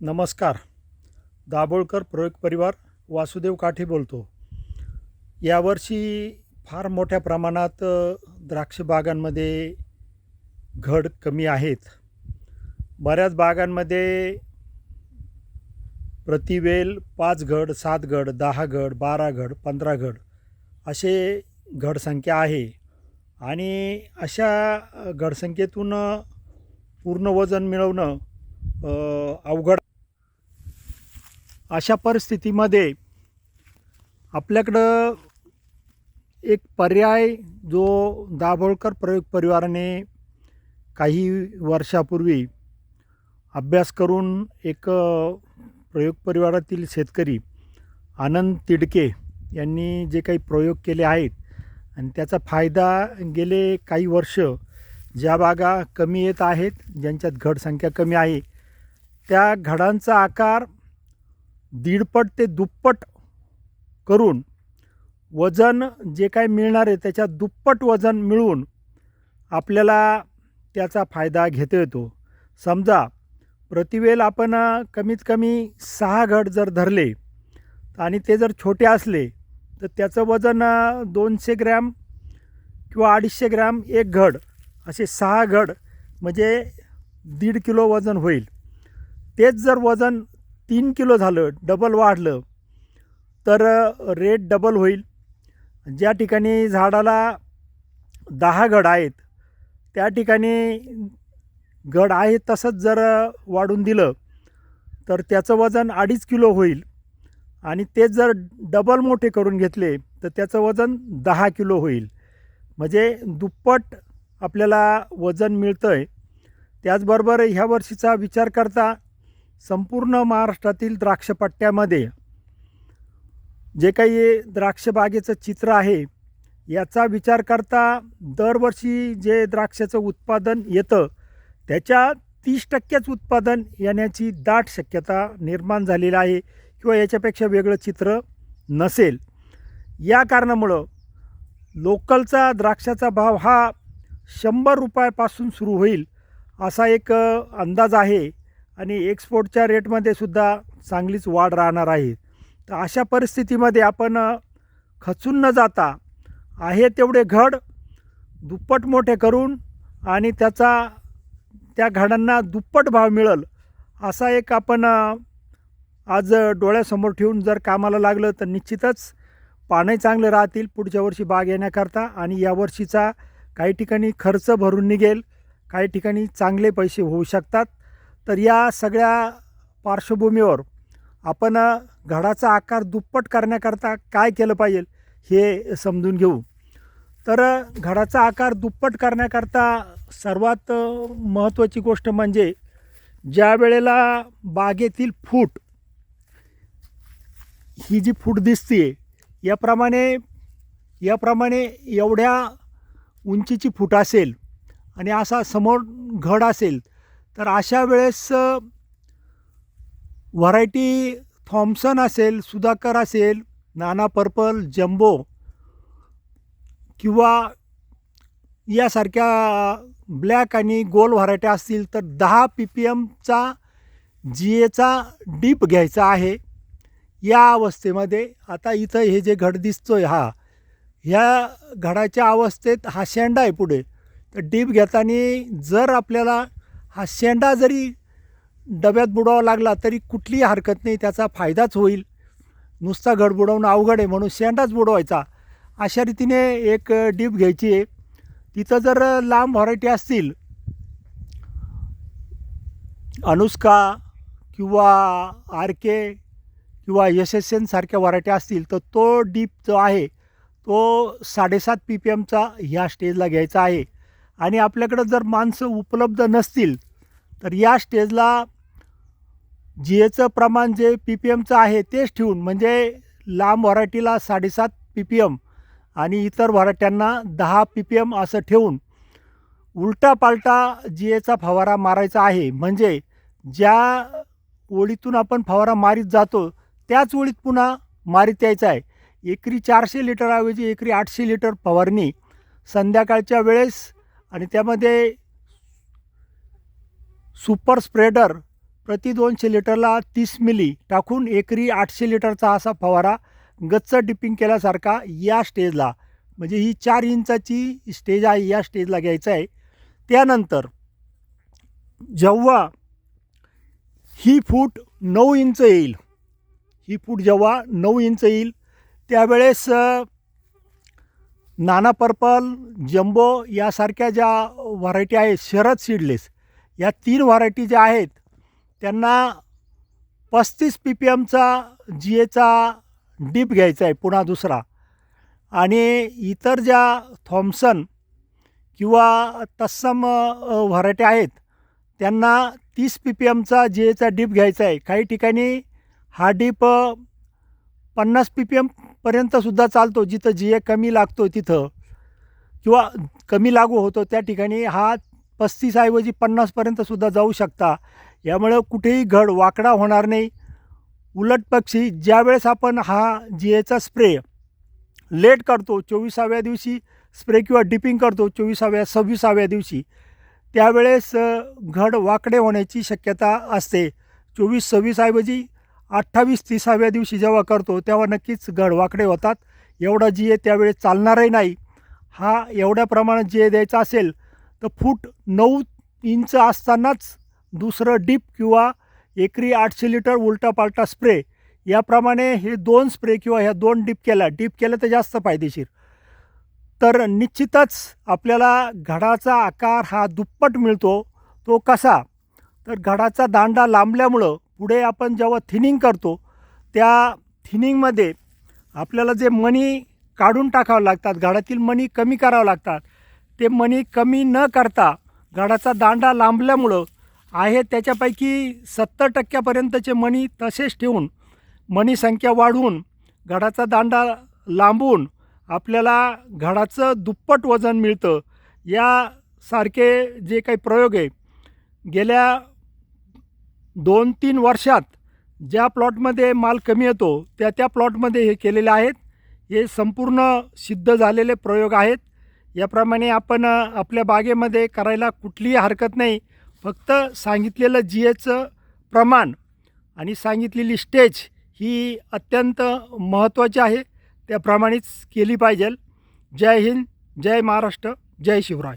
नमस्कार. दाभोळकर प्रयोग परिवार वासुदेव काठे बोलतो. यावर्षी फार मोठ्या प्रमाणात द्राक्ष बागांमध्ये घड कमी आहेत. बऱ्याच बागांमध्ये प्रतिवेल पाच घड सात घड दहा घड बारा घड पंधरा घड असे घडसंख्या आहे. आणि अशा घडसंख्येतून पूर्ण वजन मिळवणं अवघड अशा परिस्थितीमध्ये आपल्याकडं एक पर्याय जो दाभोळकर प्रयोग परिवाराने काही वर्षापूर्वी अभ्यास करून एक प्रयोग परिवारातील शेतकरी आनंद तिडके यांनी जे काही प्रयोग केले आहेत आणि त्याचा फायदा गेले काही वर्ष ज्या बागा कमी येत आहेत ज्यांच्यात घडसंख्या कमी आहे त्या घडांचा आकार दीडपट ते दुप्पट करून वजन जे काय मिळणार आहे त्याच्या दुप्पट वजन मिळवून आपल्याला त्याचा फायदा घेता येतो. समजा प्रतिवेल आपण कमीत कमी सहा घड जर धरले आणि ते जर छोटे असले तर त्याचं वजन दोनशे ग्रॅम किंवा अडीचशे ग्रॅम एक घड असे सहा घड म्हणजे दीड किलो वजन होईल. तेच जर वजन तीन किलो झालं डबल वाढलं तर रेट डबल होईल. ज्या ठिकाणी झाडाला दहा गड आहेत त्या ठिकाणी गड आहे तसंच जर वाढून दिलं तर त्याचं वजन अडीच किलो होईल. आणि ते जर डबल मोठे करून घेतले तर त्याचं वजन दहा किलो होईल. म्हणजे दुप्पट आपल्याला वजन मिळतं आहे त्याचबरोबर ह्या वर्षीचा विचार करता संपूर्ण महाराष्ट्रातील द्राक्षपट्ट्यामध्ये जे काही द्राक्षबागेचं चित्र आहे याचा विचार करता दरवर्षी जे द्राक्षाचं उत्पादन येतं त्याच्या तीस टक्केच उत्पादन येण्याची दाट शक्यता निर्माण झालेली आहे किंवा याच्यापेक्षा वेगळं चित्र नसेल. या कारणामुळं लोकलचा द्राक्षाचा भाव हा शंभर रुपयापासून सुरू होईल असा एक अंदाज आहे. आणि एक्सपोर्टच्या रेटमध्ये सुद्धा चांगलीच वाढ राहणार आहे. तर अशा परिस्थितीमध्ये आपण खचून न जाता आहे तेवढे घड दुप्पट मोठे करून आणि त्याचा त्या घडांना दुप्पट भाव मिळेल असा एक आपण आज डोळ्यासमोर ठेवून जर कामाला लागलं तर निश्चितच पाने चांगले राहतील पुढच्या वर्षी बाग येण्याकरता आणि यावर्षीचा काही ठिकाणी खर्च भरून निघेल काही ठिकाणी चांगले पैसे होऊ शकतात. तर या सगळ्या पार्श्वभूमीवर आपण घडाचा आकार दुप्पट करण्याकरता काय केलं पाहिजे हे समजून घेऊ. तर घडाचा आकार दुप्पट करण्याकरता सर्वात महत्त्वाची गोष्ट म्हणजे ज्या वेळेला बागेतील फूट ही जी फूट दिसते याप्रमाणे याप्रमाणे एवढ्या उंचीची फूट असेल आणि असा समोर घड असेल तर अशा वेळेस व्हरायटी थॉम्सन असेल सुधाकर असेल नाना पर्पल जम्बो किंवा यासारख्या ब्लॅक आणि गोल व्हरायट्या असतील तर दहा पी पी एमचा जी एचा डीप घ्यायचा आहे. या अवस्थेमध्ये आता इथं हे जे घड दिसतोय हा ह्या घडाच्या अवस्थेत हा शेंडा आहे पुढे. तर डीप घेताना जर आपल्याला हा शेंडा जरी डब्यात बुडवावा लागला तरी कुठलीही हरकत नाही त्याचा फायदाच होईल. नुसता घड बुडवणं अवघड आहे म्हणून शेंडाच बुडवायचा. अशा रीतीने एक डीप घ्यायची आहे. तिथं जर लांब व्हरायटी असतील अनुष्का किंवा आर के किंवा एस एस एनसारख्या व्हरायटी असतील तर तो डीप जो आहे तो साडेसात पी पी एमचा ह्या स्टेजला घ्यायचा आहे. आणि आपल्याकडं जर माणसं उपलब्ध नसतील तर या स्टेजला जी एचं प्रमाण जे पी पी एमचं आहे तेच ठेवून म्हणजे लांब व्हरायटीला साडेसात पी पी एम आणि इतर व्हरायट्यांना दहा पी पी एम असं ठेवून उलटा पालटा जी एचा फवारा मारायचा आहे. म्हणजे ज्या ओळीतून आपण फवारा मारीत जातो त्याच ओळीत पुन्हा मारीत यायचा आहे. एकरी चारशे लिटरऐवजी एकरी आठशे लिटर फवारणी संध्याकाळच्या वेळेस आणि त्यामध्ये सुपर स्प्रेडर प्रति दोनशे लिटरला तीस मिली टाकून एकरी आठशे लिटरचा असा फवारा गच्च डिपिंग केल्यासारखा या स्टेजला म्हणजे ही चार इंचाची स्टेज आहे या स्टेजला घ्यायचं आहे. त्यानंतर जेव्हा ही फूट नऊ इंच येईल ही फूट जेव्हा नऊ इंच येईल त्यावेळेस नाना पर्पल जम्बो यासारख्या ज्या व्हरायटी आहेत शरद सीडलेस या तीन व्हरायटी ज्या आहेत त्यांना पस्तीस पी पी एमचा जी एचा डीप घ्यायचा आहे पुन्हा दुसरा. आणि इतर ज्या थॉम्सन किंवा तत्सम व्हरायटी आहेत त्यांना तीस पी पी एमचा जी एचा डीप घ्यायचा आहे. काही ठिकाणी हा डीप पन्नास पी पी एमपर्यंतसुद्धा चालतो जिथं जी ए कमी लागतो तिथं. किंवा कमी लागू होतो त्या ठिकाणी हा पस्तीसऐवजी पन्नासपर्यंतसुद्धा जाऊ शकता. यामुळं कुठेही घड वाकडा होणार नाही. उलट पक्षी ज्यावेळेस आपण हा जी एचा स्प्रे लेट करतो चोवीसाव्या दिवशी स्प्रे किंवा डिपिंग करतो चोवीसाव्या सव्वीसाव्या दिवशी त्यावेळेस घड वाकडे होण्याची शक्यता असते. चोवीस सव्वीसऐवजी अठ्ठावीस तीसाव्या दिवशी जेव्हा करतो तेव्हा नक्कीच घड वाकडे होतात. एवढा जी ए त्यावेळेस चालणारही नाही. हा एवढ्या प्रमाणात जी ए द्यायचा असेल तर फूट नऊ इंच असतानाच दुसरं डीप किंवा एकरी आठशे लिटर उलटा पालटा स्प्रे. याप्रमाणे हे दोन स्प्रे किंवा ह्या दोन डीप केल्या. डीप केलं तर जास्त फायदेशीर. तर निश्चितच आपल्याला घडाचा आकार हा दुप्पट मिळतो. तो कसा? तर घडाचा दांडा लांबल्यामुळं पुढे आपण जेव्हा थिनिंग करतो त्या थिनिंगमध्ये आपल्याला जे मणी काढून टाकावं लागतात घडातील मणी कमी करावं लागतात ते मणी कमी न करता गडाचा दांडा लांबल्यामुळं आहे त्याच्यापैकी सत्तर टक्क्यापर्यंतचे मणी तसेच ठेवून मणी संख्या वाढवून गडाचा दांडा लांबून आपल्याला घडाचं दुप्पट वजन मिळतं. यासारखे जे काही प्रयोग आहे गेल्या दोन तीन वर्षात ज्या प्लॉटमध्ये माल कमी येतो त्या त्या प्लॉटमध्ये हे केलेले आहेत. हे संपूर्ण सिद्ध झालेले प्रयोग आहेत. याप्रमाणे आपण आपल्या बागेमध्ये करायला कुठलीही हरकत नाही. फक्त सांगितलेलं जी एचं प्रमाण आणि सांगितलेली स्टेज ही अत्यंत महत्त्वाची आहे. त्याप्रमाणेच केली पाहिजे जय हिंद जय महाराष्ट्र जय शिवराय.